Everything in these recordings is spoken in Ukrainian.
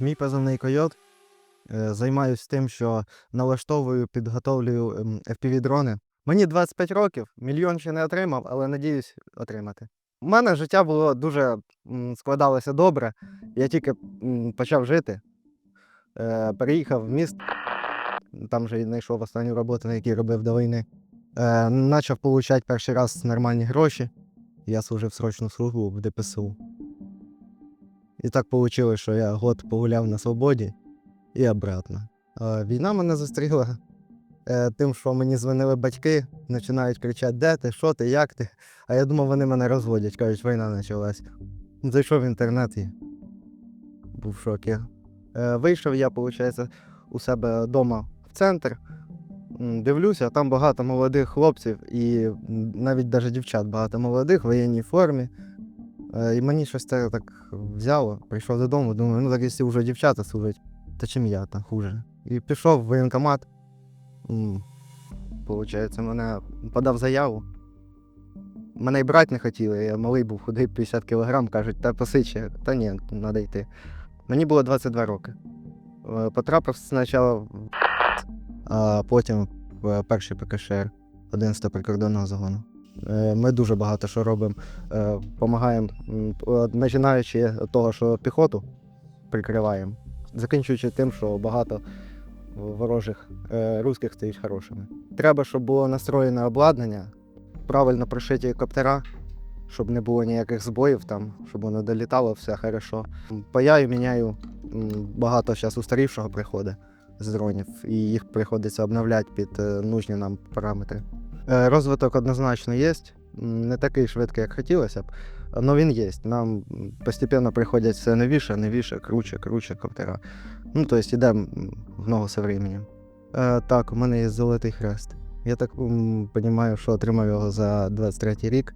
Мій позивний койот. Е, Займаюсь тим, що налаштовую, підготовлюю ем, FPV-дрони. Мені 25 років, мільйон ще не отримав, але надіюсь отримати. У мене життя було дуже складалося добре. Я тільки почав жити. Е, Переїхав в міст, там вже й знайшов останню роботу, на якій робив до війни. Е, Начав отримати перший раз нормальні гроші. Я служив срочну службу в ДПСУ. І так вийшло, що я год погуляв на свободі і обратно. Війна мене застрігла е, тим, що мені дзвонили батьки, починають кричати, де ти, що ти, як ти. А я думав, вони мене розводять, кажуть, війна почалась. Зайшов в інтернет і був в шокі. Е, Вийшов я, виходить, у себе вдома в центр. Дивлюся, там багато молодих хлопців і навіть навіть дівчат багато молодих в воєнній формі. Е, І мені щось це так взяло. Прийшов додому, думаю, ну так якщо вже дівчата служать, то чим я там хуже. І пішов в воєнкомат. Получається, мене подав заяву. Мене й брати не хотіли, я малий був худий 50 кг, кажуть, та посиче, та ні, треба йти. Мені було 22 роки. Е, Потрапив спочатку, а потім в перший ПКШР 11 прикордонного загону. Е, Ми дуже багато що робимо. Допомагаємо, починаючи з того, що піхоту прикриваємо, закінчуючи тим, що багато ворожих е, русських стоїть хорошими. Треба, щоб було настроєне обладнання, правильно прошиті коптера, щоб не було ніяких збоїв там, щоб воно долітало, все хорошо. Паяю, міняю багато зараз устарівшого приходить з дронів, і їх приходиться обновляти під е, нужні нам параметри. Е, Розвиток однозначно є. Не такий швидкий, як хотілося б, але він є. Нам постійно приходять все новіше, новіше, круче, круче коптера. Ну, тобто йдемо в ногу з временем. Е, так, у мене є золотий хрест. Я так розумію, що отримав його за 23-й рік,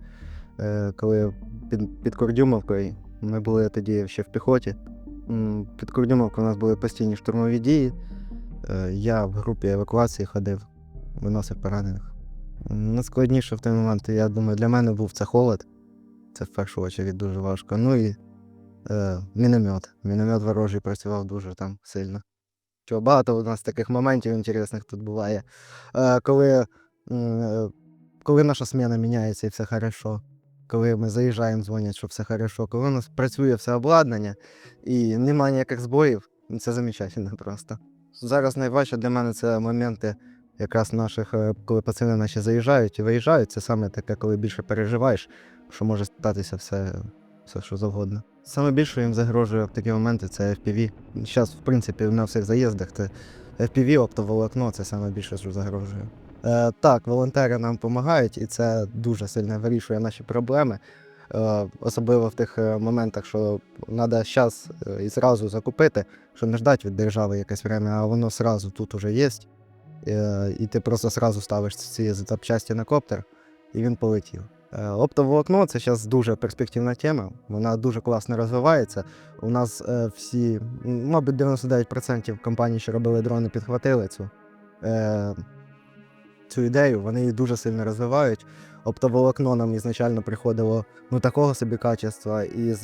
е, коли під, під Кордюмовкою ми були тоді ще в піхоті. Під Кордюмовкою у нас були постійні штурмові дії. Е, Я в групі евакуації ходив, виносив поранених. Найскладніше в той момент, я думаю, для мене був це холод. Це в першу чергу дуже важко. Ну і е, міномет. Міномет ворожий працював дуже там сильно. Що багато у нас таких моментів інтересних тут буває. Е, коли, е, коли наша сміна міняється і все хорошо. Коли ми заїжджаємо, дзвонять, що все хорошо. Коли у нас працює все обладнання і немає ніяких збоїв, це замечательно просто. Зараз найважче для мене це моменти якраз наших, е, коли пацани наші заїжджають і виїжджають. Це саме таке, коли більше переживаєш, що може статися все, все що завгодно. Саме більше їм загрожує в такі моменти це FPV. Зараз, в принципі, на всіх заїздах це FPV, оптоволокно, це саме більше, що загрожує. Е, так, волонтери нам допомагають, і це дуже сильно вирішує наші проблеми. Е, особливо в тих е, моментах, що треба зараз і зразу закупити, що не ждати від держави якесь время, а воно зразу тут уже є. Е, і ти просто зразу ставиш ці запчасті на коптер, і він полетів. Е, Оптоволокно це зараз дуже перспективна тема. Вона дуже класно розвивається. У нас е, всі, мабуть, 99% компаній, що робили дрони, підхватили цю, цю ідею. Вони її дуже сильно розвивають. Оптоволокно нам ізначально приходило ну, такого собі качества, і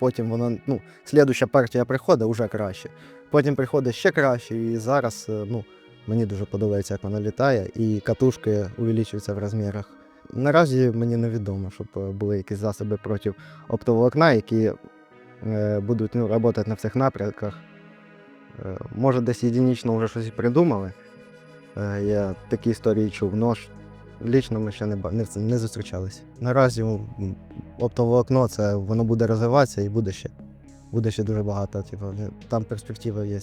потім воно, ну, слідуща партія приходить вже краще. Потім приходить ще краще, і зараз ну, мені дуже подобається, як воно літає, і катушки увеличуються в розмірах. Наразі мені невідомо, щоб е, були якісь засоби проти оптоволокна, які е, будуть ну, працювати на всіх напрямках. Е, може, десь єдинічно вже щось придумали. Я такі історії чув, але ж лічно ми ще не, не, не зустрічалися. Наразі оптоволокно це воно буде розвиватися і буде ще. Буде ще дуже багато. Типу, там перспективи є.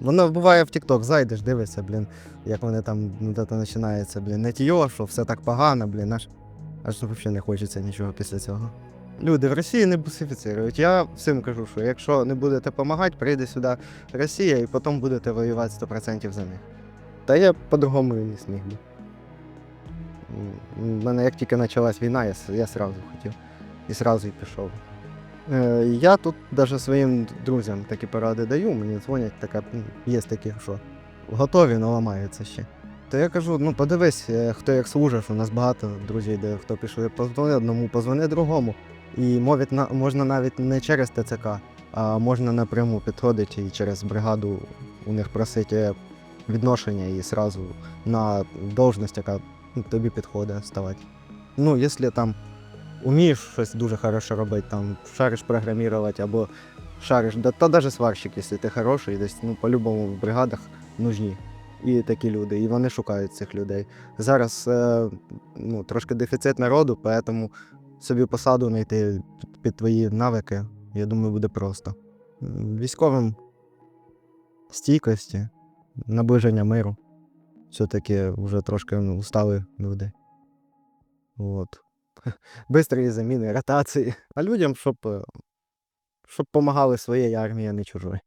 Воно буває в TikTok, зайдеш, дивишся, блін, як вони там ну, починається, блін, не тіо, що все так погано, блін, аж, аж взагалі не хочеться нічого після цього. Люди в Росії не бусифіцирують. Я всім кажу, що якщо не будете допомагати, прийде сюди Росія і потім будете воювати 100% за них. Та я по-другому і не сміг би. У мене як тільки почалась війна, я, я сразу хотів. І сразу і пішов. Е, Я тут навіть своїм друзям такі поради даю, мені дзвонять, така, є такі, що готові, але ламаються ще. То я кажу, ну подивись, е, хто як служиш, у нас багато друзів, де хто пішли, позвони одному, позвони другому. І мовить, можна навіть не через ТЦК, а можна напряму підходити і через бригаду у них просити відношення і сразу на должність, яка тобі підходить ставати. Ну, якщо там вмієш щось дуже хороше робити, там шариш програмувати або шариш, да, та навіть сварщик, якщо ти хороший, десь ну, по-любому в бригадах нужні. І такі люди, і вони шукають цих людей. Зараз е, ну, трошки дефіцит народу, тому собі посаду знайти під твої навики, я думаю, буде просто. Військовим стійкості, наближення миру. Все-таки вже трошки ну, устали люди. От. Бистрі заміни, ротації. А людям, щоб, щоб допомагали своєї армії, а не чужої.